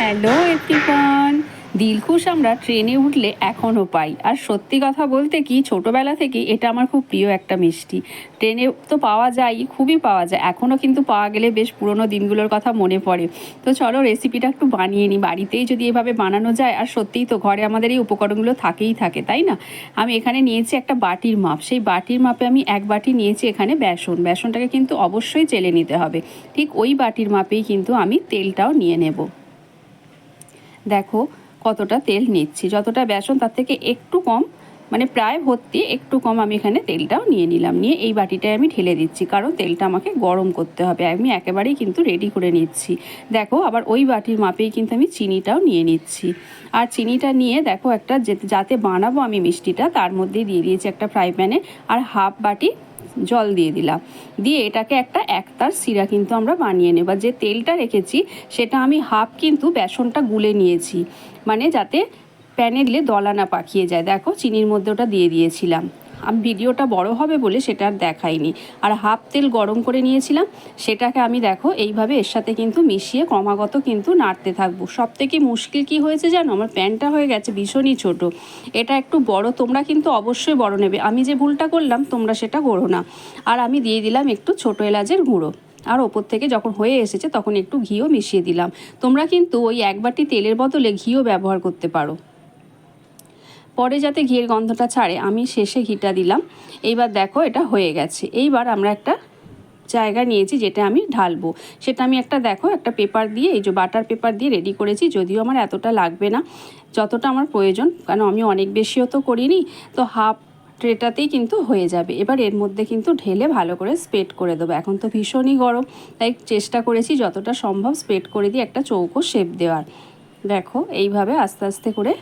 Hello everyone Dilkhush, আমরা ট্রেনে উঠলে এখনও পাই। আর সত্যি কথা বলতে কি, ছোটোবেলা থেকে এটা আমার খুব প্রিয় একটা মিষ্টি। ট্রেনে তো পাওয়া যায়, খুবই পাওয়া যায়। এখনও কিন্তু পাওয়া গেলে বেশ পুরনো দিনগুলোর কথা মনে পড়ে। তো চলো রেসিপিটা একটু বানিয়ে নিই। বাড়িতেই যদি এভাবে বানানো যায়, আর সত্যিই তো ঘরে আমাদের এই উপকরণগুলো থাকেই থাকে, তাই না? আমি এখানে নিয়েছি একটা বাটির মাপ। সেই বাটির মাপে আমি এক বাটি নিয়েছি এখানে বেসন। বেসনটাকে কিন্তু অবশ্যই চেলে নিতে হবে। ঠিক ওই বাটির মাপেই কিন্তু আমি তেলটাও নিয়ে নেব। দেখো কতটা তেল নিচ্ছি। যতটা বেসন, তার থেকে একটু কম মানে প্রায় ভর্তি, একটু কম আমি এখানে তেলটাও নিয়ে নিলাম। নিয়ে এই বাটিটায় আমি ঢেলে দিচ্ছি, কারণ তেলটা আমাকে গরম করতে হবে। আমি একেবারেই কিন্তু রেডি করে নিচ্ছি। দেখো, আবার ওই বাটির মাপেই কিন্তু আমি চিনিটাও নিয়ে নিচ্ছি। আর চিনিটা নিয়ে দেখো একটা যাতে বানাবো আমি মিষ্টিটা, তার মধ্যেই দিয়ে দিয়েছি একটা ফ্রাই প্যানে আর হাফ বাটি জল দিয়ে দিলাম। দিয়ে এটাকে একটা একতার সিরা কিন্তু আমরা বানিয়ে নেব। যে তেলটা রেখেছি, সেটা আমি হাফ কিন্তু বেসনটা গুলে নিয়েছি। মানে যাতে প্যানে দিলে দলা না পাকিয়ে যায়। দেখো, চিনির মধ্যে ওটা দিয়ে দিয়েছিলাম। ভিডিওটা বড় হবে বলে সেটা আর দেখাইনি। আর হাফ তেল গরম করে নিয়েছিলাম, সেটাকে আমি দেখো এইভাবে এর সাথে কিন্তু মিশিয়ে ক্রমাগত কিন্তু নাড়তে থাকব। সব থেকে মুশকিল কি হয়েছে জানো? আমার প্যানটা হয়ে গেছে ভীষণই ছোট। এটা একটু বড়, তোমরা কিন্তু অবশ্যই বড় নেবে। আমি যে ভুলটা করলাম, তোমরা সেটা করো না। আর আমি দিয়ে দিলাম একটু ছোটো এলাচের গুঁড়ো। আর ওপর থেকে যখন হয়ে এসেছে, তখন একটু ঘিও মিশিয়ে দিলাম। তোমরা কিন্তু ওই এক বাটি তেলের বদলে ঘিও ব্যবহার করতে পারো। পরে যাতে ঘিয়ের গন্ধটা ছাড়ে, আমি শেষে ঘিটা দিলাম। এইবার দেখো এটা হয়ে গেছে। এইবার আমরা একটা জায়গা নিয়েছি যেটা আমি ঢালবো। সেটা আমি একটা দেখো, একটা পেপার দিয়ে, এই যে বাটার পেপার দিয়ে রেডি করেছি, যদিও আমার এতটা লাগবে না, যতটা আমার প্রয়োজন, কারণ আমি অনেক বেশিও তো করিনি, তো হাফ ট্রেটাতেই কিন্তু হয়ে যাবে। এবার এর মধ্যে কিন্তু ঢেলে ভালো করে স্প্রেড করে দেবো। এখন তো ভীষণই গরম, তাই চেষ্টা করেছি যতটা সম্ভব স্প্রেড করে দিয়ে একটা চৌকো শেপ দেওয়ার। দেখো, এইভাবে আস্তে আস্তে করে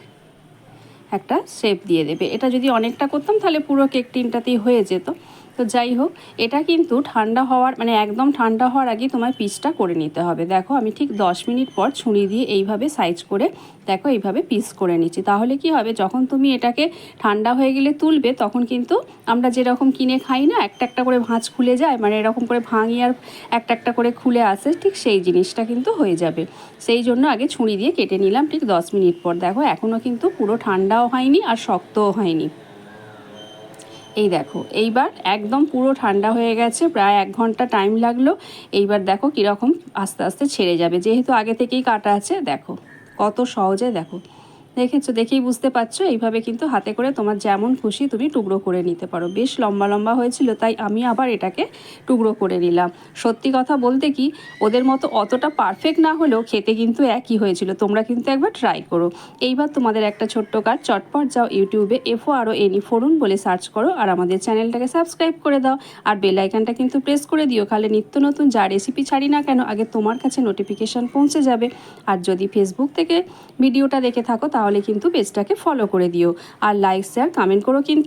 একটা শেপ দিয়ে দেবে। এটা যদি অনেকটা করতাম তাহলে পুরো কেক টিনটাতেই হয়ে যেত। তো যাই হোক, এটা কিন্তু ঠান্ডা হওয়ার মানে একদম ঠান্ডা হওয়ার আগে তোমার পিসটা করে নিতে হবে। দেখো, আমি ঠিক দশ মিনিট পর ছুরি দিয়ে এইভাবে সাইজ করে, দেখো, এইভাবে পিস করে নিচ্ছি। তাহলে কি হবে, যখন তুমি এটাকে ঠান্ডা হয়ে গেলে তুলবে, তখন কিন্তু আমরা যেরকম কিনে খাই না, একটা একটা করে ভাঁজ খুলে যায় মানে এরকম করে ভাঙি আর একটা একটা করে খুলে আসে, ঠিক সেই জিনিসটা কিন্তু হয়ে যাবে। সেই জন্য আগে ছুরি দিয়ে কেটে নিলাম ঠিক দশ মিনিট পর। দেখো এখনও কিন্তু পুরো ঠান্ডাও হয়নি আর শক্তও হয়নি। এই দেখো, এইবার একদম পুরো ঠান্ডা হয়ে গেছে, প্রায় এক ঘণ্টা টাইম লাগল। এইবার দেখো কীরকম আস্তে আস্তে ছেড়ে যাবে। যেহেতু আগে থেকেই কাটা আছে, দেখো, কত সহজে দেখো। দেখেছ? দেখেই বুঝতে পারছ? এইভাবে কিন্তু হাতে করে তোমার যেমন খুশি তুমি টুকরো করে নিতে পারো। বেশ লম্বা লম্বা হয়েছিল, তাই আমি আবার এটাকে টুকরো করে নিলাম। সত্যি কথা বলতে কি, ওদের মতো অতটা পারফেক্ট না হলেও খেতে কিন্তু একই হয়েছিল। তোমরা কিন্তু একবার ট্রাই করো। এইবার তোমাদের একটা ছোট্ট কাজ, চটপট যাও ইউটিউবে এফও আরও এনি ফোরুন বলে সার্চ করো আর আমাদের চ্যানেলটাকে সাবস্ক্রাইব করে দাও। আর বেল আইকনটা কিন্তু প্রেস করে দিও, খালে নিত্য নতুন যা রেসিপি ছাড়ি না কেন, আগে তোমার কাছে নোটিফিকেশান পৌঁছে যাবে। আর যদি ফেসবুক থেকে ভিডিওটা দেখে থাকো তাহলে কিন্তু পেজটাকে ফলো করে দিও। আর লাইক শেয়ার কমেন্ট করো কিন্তু।